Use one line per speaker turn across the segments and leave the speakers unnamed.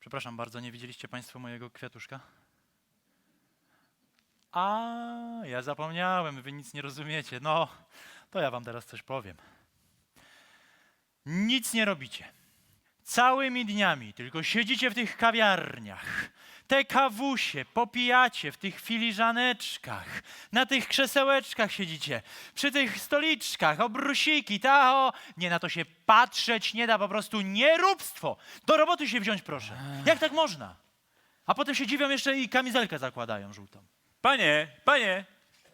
Przepraszam bardzo, nie widzieliście Państwo mojego kwiatuszka? A, ja zapomniałem, wy nic nie rozumiecie. No, to ja wam teraz coś powiem. Nic nie robicie. Całymi dniami tylko siedzicie w tych kawiarniach. Te kawusie popijacie w tych filiżaneczkach. Na tych krzesełeczkach siedzicie. Przy tych stoliczkach, obrusiki, ta o. Nie na to się patrzeć nie da, po prostu nieróbstwo. Do roboty się wziąć proszę. Jak tak można? A potem się dziwią jeszcze i kamizelkę zakładają żółtą.
Panie, panie,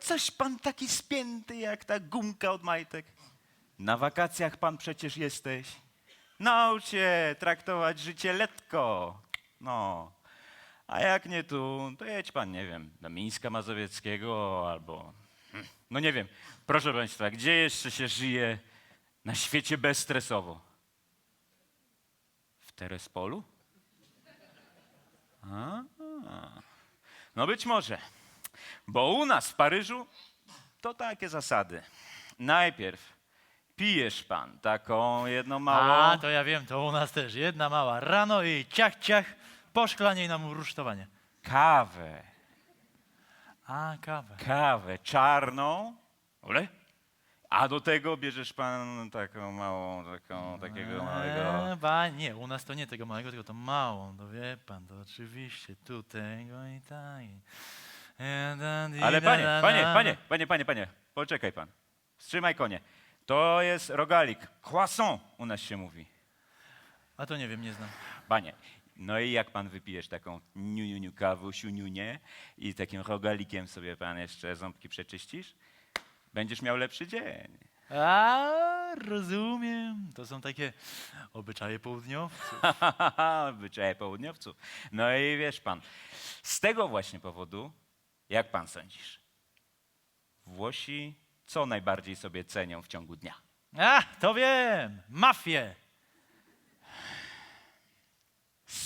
coś pan taki spięty jak ta gumka od majtek. Na wakacjach pan przecież jesteś. Naucz się traktować życie letko. No. A jak nie tu, to jedź pan, nie wiem, do Mińska Mazowieckiego albo... hmm, No nie wiem, proszę państwa, gdzie jeszcze się żyje na świecie bezstresowo? W Terespolu? A, no być może. Bo u nas w Paryżu to takie zasady. Najpierw pijesz pan taką jedną małą.
A, to ja wiem, to u nas też. Jedna mała. Rano i ciach, ciach, po szklanie i nam rusztowanie.
Kawę.
A, kawę.
Kawę czarną. Ole? A do tego bierzesz pan taką małą, taką, takiego małego.
Eee, ba, nie, u nas to nie tego małego, tylko to małą, to wie pan, to oczywiście tu tego i tak. i- e, da, di,
Ale
da,
panie,
da,
panie,
da.
panie, panie, panie, panie, poczekaj pan. Wstrzymaj konie. To jest rogalik. Croissant u nas się mówi.
A to nie wiem, nie znam.
Panie, no i jak pan wypijesz taką niu, niu, niu kawę, siuniunię i takim rogalikiem sobie pan jeszcze ząbki przeczyścisz, będziesz miał lepszy dzień.
A, rozumiem. To są takie obyczaje południowców.
Zwyczaje południowców. No i wiesz pan, z tego właśnie powodu, jak pan sądzisz, Włosi co najbardziej sobie cenią w ciągu dnia?
A, to wiem, mafię.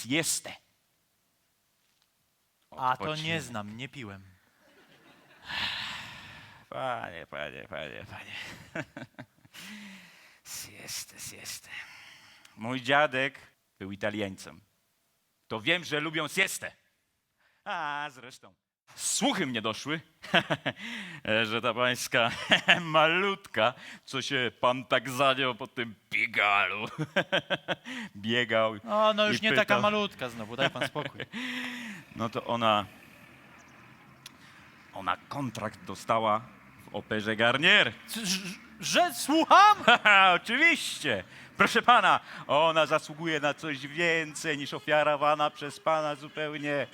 Siestę.
A to nie znam, nie piłem.
Panie, panie, panie, panie. siestę, siestę. Mój dziadek był Italiańcem. To wiem, że lubią siestę. A zresztą. Słuchy mnie doszły, że ta pańska malutka, co się pan tak zaniał po tym biegalu, biegał.
O, no już
i
nie taka
pytał.
malutka znowu, daj pan spokój.
No to ona, ona kontrakt dostała w operze Garnier.
C- ż- Że słucham?
Haha, oczywiście. Proszę pana, ona zasługuje na coś więcej niż ofiarowana przez pana zupełnie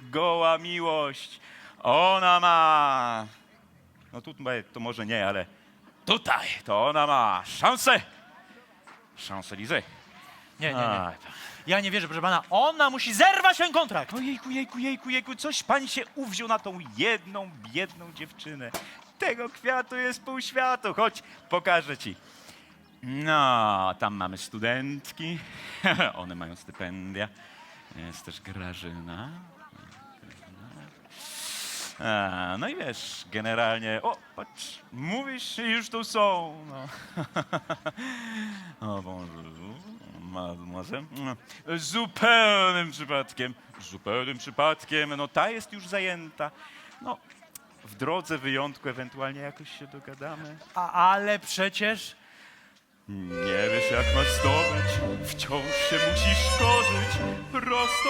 goła miłość. Ona ma. No tutaj to może nie, ale tutaj to ona ma szansę. Szansę Lizy.
Nie, nie, nie. Ja nie wierzę, proszę pana. Ona musi zerwać ten kontrakt.
O jejku, jejku, jejku, jejku, coś pan się uwziął na tą jedną, biedną dziewczynę. Tego kwiatu jest pół światu, chodź, pokażę ci. No, tam mamy studentki, one mają stypendia. Jest też Grażyna. A, no i wiesz, generalnie, o, patrz, mówisz, już tu są. No. o, mademoiselle. Zupełnym przypadkiem, zupełnym przypadkiem, no ta jest już zajęta. No, w drodze wyjątku ewentualnie jakoś się dogadamy.
A, ale przecież...
Nie wiesz jak masz zdobyć, wciąż się musisz korzyć prosto